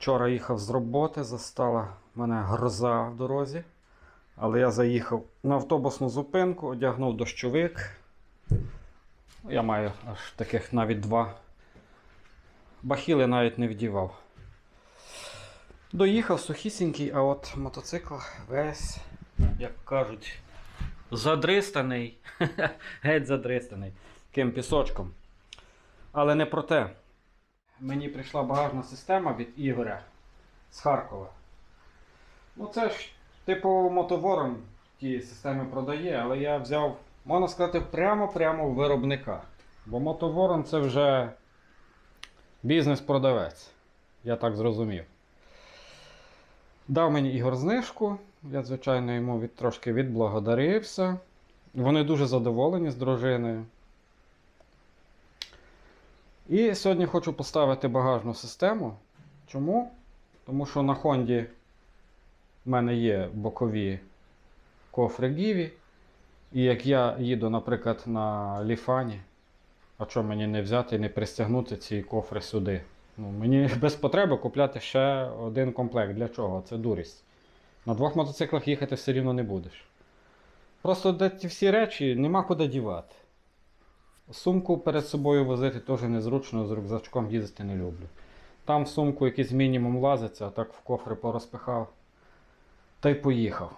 Вчора їхав з роботи, застала мене гроза в дорозі. Але я заїхав на автобусну зупинку, одягнув дощовик. Я маю аж таких навіть два. Бахіли навіть не вдівав. Доїхав сухісінький, а от мотоцикл весь, як кажуть, задристаний. Геть задристаний. Ким пісочком. Але не про те. Мені прийшла багажна система від Ігоря з Харкова. Ну, це ж, типу, мотоворон ті системи продає, але я взяв, можна сказати, прямо-прямо в виробника. Бо мотоворон це вже бізнес-продавець. Я так зрозумів. Дав мені Ігор знижку. Я, звичайно, йому від, трошки відблагодарився. Вони дуже задоволені з дружиною. І сьогодні хочу поставити багажну систему. Чому? Тому що на Хонді в мене є бокові кофри Гіві. І як я їду, наприклад, на Ліфані, а що мені не взяти і не пристягнути ці кофри сюди? Ну, мені без потреби купляти ще один комплект. Для чого? Це дурість. На двох мотоциклах їхати все рівно не будеш. Просто ті всі речі нема куди дівати. Сумку перед собою возити теж незручно, з рюкзачком їздити не люблю. Там в сумку якийсь мінімум лазиться, а так в кофри порозпихав. Та й поїхав.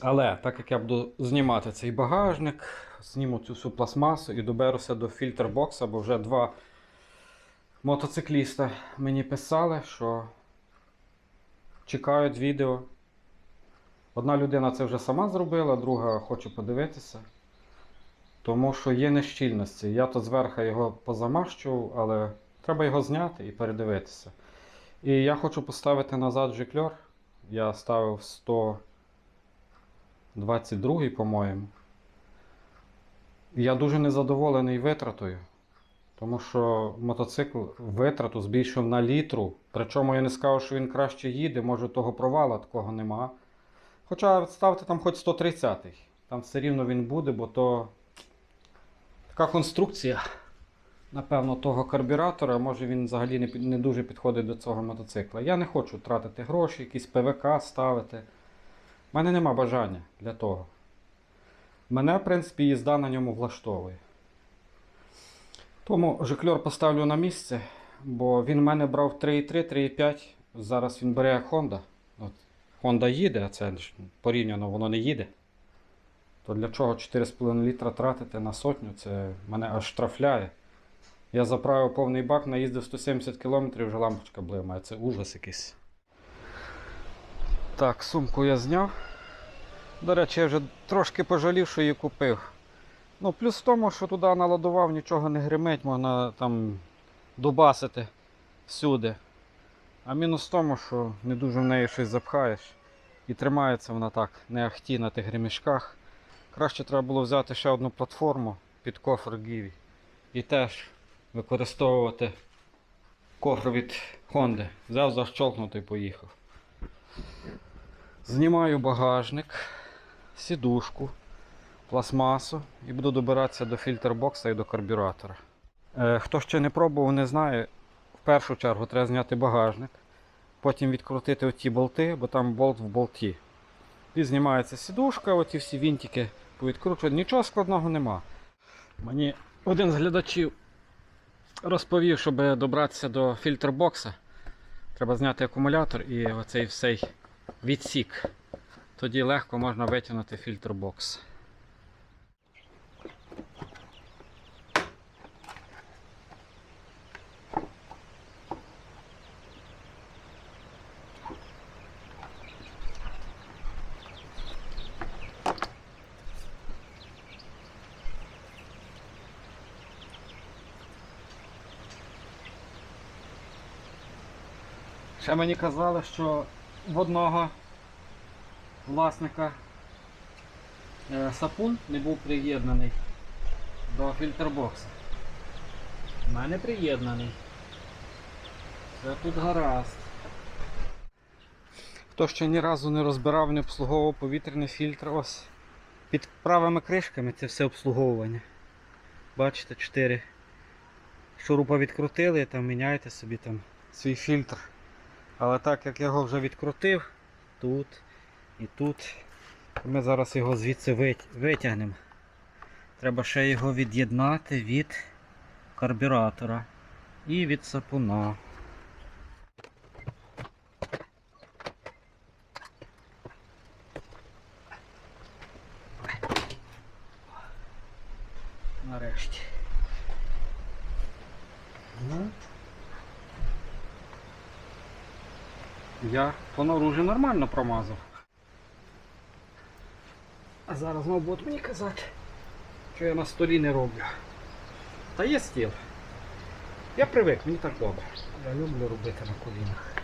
Але так як я буду знімати цей багажник, зніму цю всю пластмасу і доберуся до фільтрбокса, бо вже два мотоцикліста мені писали, що чекають відео. Одна людина це вже сама зробила, друга хоче подивитися. Тому що є нещільності. Я то зверху його позамащував, але треба його зняти і передивитися. І я хочу поставити назад жикльор. Я ставив 122, по-моєму. Я дуже незадоволений витратою. Тому що мотоцикл витрату збільшив на літру. Причому я не скажу, що він краще їде, може того провала такого нема. Хоча ставте там хоч 130 Там все рівно він буде, бо то така конструкція, напевно, того карбюратора, може він взагалі не, не дуже підходить до цього мотоцикла. Я не хочу тратити гроші, якісь ПВК ставити. У мене нема бажання для того. Мене, в принципі, їзда на ньому влаштовує. Тому жикльор поставлю на місце, бо він в мене брав 3,3, 3,5. Зараз він бере Honda. От, Honda їде, а це порівняно воно не їде. То для чого 4,5 літра тратити на сотню, це мене аж штрафляє. Я заправив повний бак, наїздив 170 км, вже лампочка блимає. Це ужас якийсь. Так, сумку я зняв. До речі, я вже трошки пожалів, що її купив. Ну, плюс в тому, що туди наладував, нічого не гримить, можна там дубасити всюди. А мінус в тому, що не дуже в неї щось запхаєш. І тримається вона так, не ахті на тих гремішках. Краще треба було взяти ще одну платформу під кофр Гіві. І теж використовувати кофр від Honda. Взяв, защолкнув і поїхав. Знімаю багажник, сідушку, пластмасу і буду добиратися до фільтрбокса і до карбюратора. Е, хто ще не пробував, не знає, в першу чергу треба зняти багажник, потім відкрутити оті болти, бо там болт в болті. І знімається сідушка, оті всі вінтики повідкручують. Нічого складного нема. Мені один з глядачів розповів, щоб добратися до фільтрбокса, треба зняти акумулятор і оцей всей відсік. Тоді легко можна витягнути фільтрбокс. Ще мені казали, що в одного власника е, сапун не був приєднаний до фільтрбокса. У мене приєднаний. Все тут гаразд. Хто ще ні разу не розбирав, не обслуговував повітряний фільтр, ось під правими кришками це все обслуговування. Бачите, 4 шурупа відкрутили, там міняєте собі там свій фільтр. Але так як його вже відкрутив, тут і тут, ми зараз його звідси витягнемо. Треба ще його від'єднати від карбюратора і від сапуна. Нарешті. Ну. Я по наружі нормально промазав. А зараз знову будуть мені казати, що я на столі не роблю. Та є стіл. Я привик, мені так добре. Я люблю робити на колінах.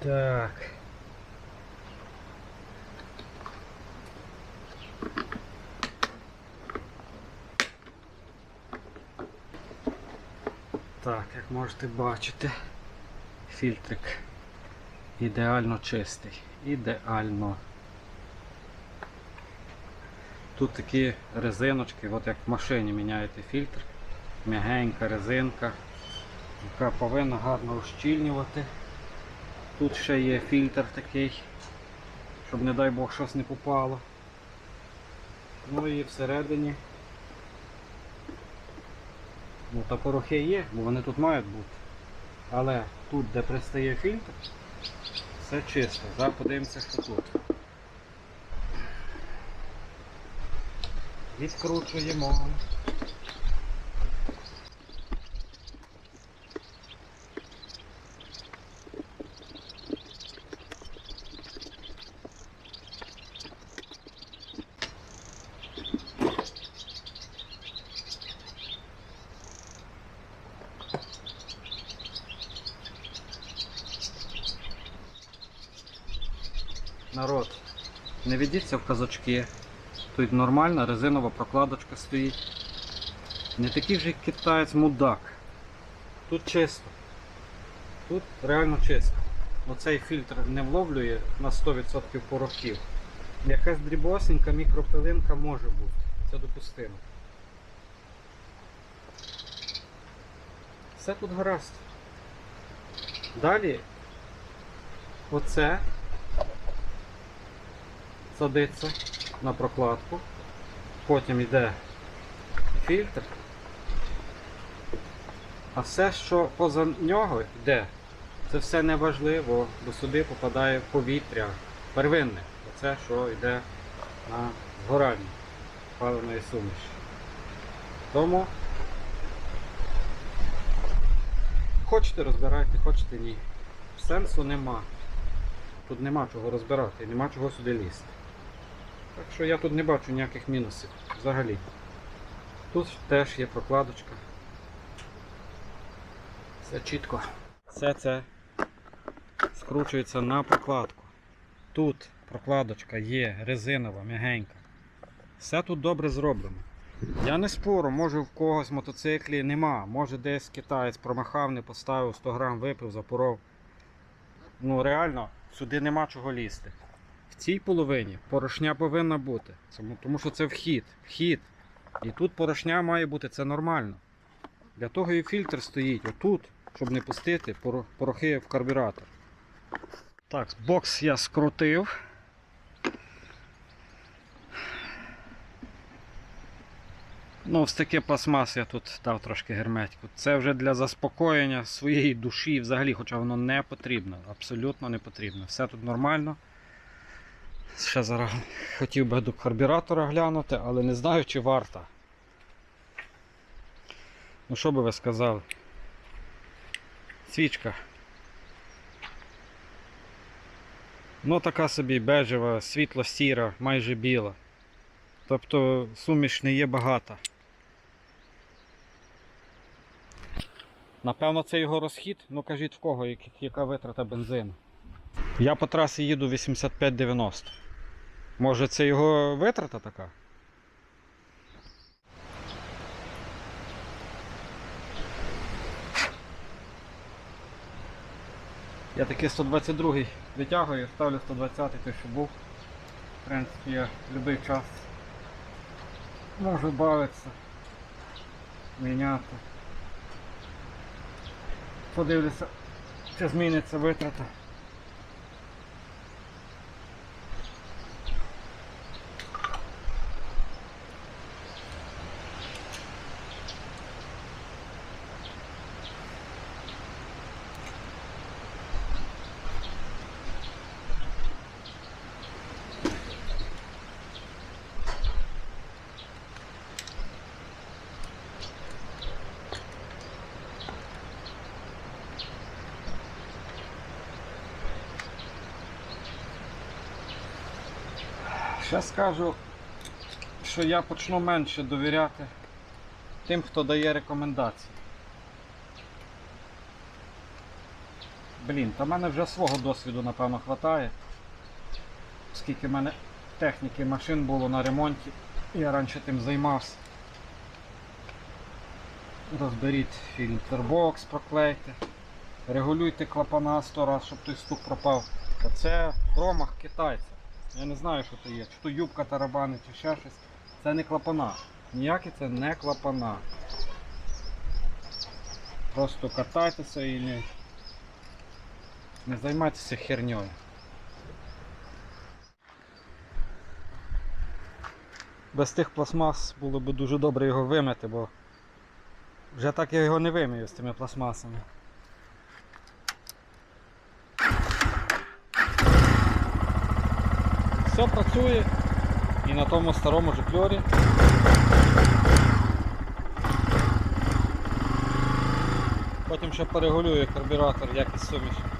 Так. Так, як можете бачити, фільтрик ідеально чистий. Ідеально. Тут такі резиночки, от як в машині міняєте фільтр. М'ягенька резинка, яка повинна гарно ущільнювати. Тут ще є фільтр такий, щоб не дай Бог щось не попало. Ну і всередині. Ну та порохи є, бо вони тут мають бути. Але тут, де пристає фільтр, все чисто. Зараз подивимося, що тут. Відкручуємо. Не ведіться в казочки. Тут нормальна резинова прокладочка стоїть. Не такий вже китаєць мудак. Тут чисто. Тут реально чисто. Оцей фільтр не вловлює на 100% порохів. Якась дрібосенька мікропилинка може бути. Це допустимо. Все тут гаразд. Далі оце садиться на прокладку, потім йде фільтр, а все, що поза нього йде, це все не важливо, бо сюди попадає повітря первинне, оце, що йде на згорання паливної суміші. Тому хочете розбирайте, хочете ні. Сенсу нема. Тут нема чого розбирати, нема чого сюди лізти. Так що я тут не бачу ніяких мінусів взагалі. Тут теж є прокладочка. Все чітко. Все це скручується на прокладку. Тут прокладочка є резинова, м'ягенька. Все тут добре зроблено. Я не спору, може в когось в мотоциклі нема. Може десь китаєць промахав, не поставив 100 грам випив, запоров. Ну реально, сюди нема чого лізти. Цій половині порошня повинна бути. Тому що це вхід. Вхід. І тут порошня має бути, це нормально. Для того і фільтр стоїть отут, щоб не пустити порохи в карбюратор. Так, бокс я скрутив. Ну, ось таке пластмас я тут дав трошки герметику. Це вже для заспокоєння своєї душі взагалі, хоча воно не потрібно. Абсолютно не потрібно. Все тут нормально. Ще зараз хотів би до карбюратора глянути, але не знаю, чи варто. Ну, що би ви сказали? Свічка. Ну, така собі бежева, світло-сіра, майже біла. Тобто суміш не є багата. Напевно, це його розхід. Ну кажіть в кого, яка витрата бензину. Я по трасі їду 85-90. Може це його витрата така? Я такий 122-й витягую, ставлю 120-й, той, що був. В принципі, я будь-який час можу бавитися, міняти. Подивлюся, чи зміниться витрата. Ще скажу, що я почну менше довіряти тим, хто дає рекомендації. Блін, та в мене вже свого досвіду, напевно, вистачає. Скільки в мене техніки машин було на ремонті, я раніше тим займався. Розберіть фільтрбокс, проклейте, регулюйте клапана 100 раз, щоб той стук пропав. Та це промах китайця. Я не знаю, що це є. Чи то юбка тарабани, чи ще щось. Це не клапана. Ніякі це не клапана. Просто катайтеся і не, не займайтеся херньою. Без тих пластмас було б дуже добре його вимити, бо вже так я його не вимію з тими пластмасами. Все працює і на тому старому жикльорі. Потім ще перегулює карбюратор, якість суміші.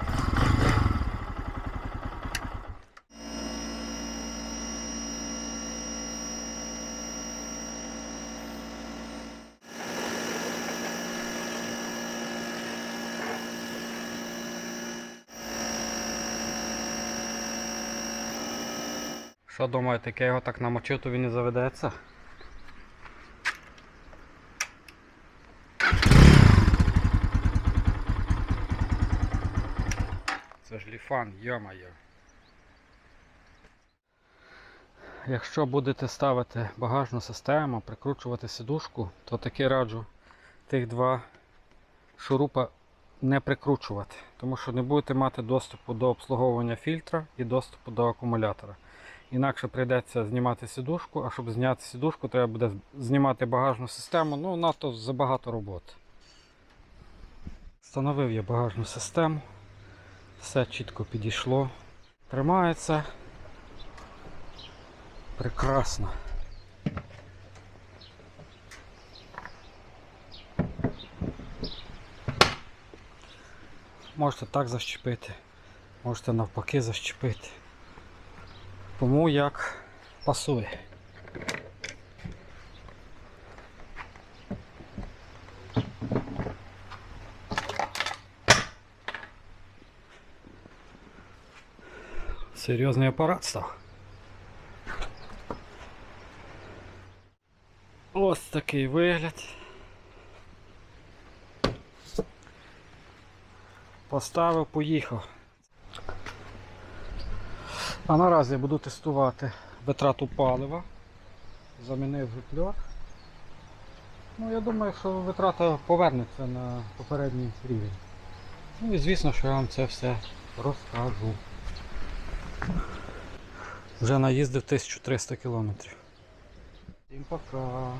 Що думаєте, як я його так намочив, то він не заведеться? Це ж ліфан, йо-моє. Якщо будете ставити багажну систему, прикручувати сидушку, то таки раджу тих два шурупа не прикручувати, тому що не будете мати доступу до обслуговування фільтра і доступу до акумулятора. Інакше прийдеться знімати сідушку, а щоб зняти сідушку, треба буде знімати багажну систему, ну надто забагато роботи. Встановив я багажну систему, все чітко підійшло. Тримається прекрасно. Можете так защепити, можете навпаки защепити. Кому як пасує. Серйозний апарат став. Ось такий вигляд. Поставив, поїхав. А наразі я буду тестувати витрату палива. Замінив гутльор. Ну, я думаю, що витрата повернеться на попередній рівень. Ну і звісно, що я вам це все розкажу. Вже наїздив 1300 кілометрів. Всім пока.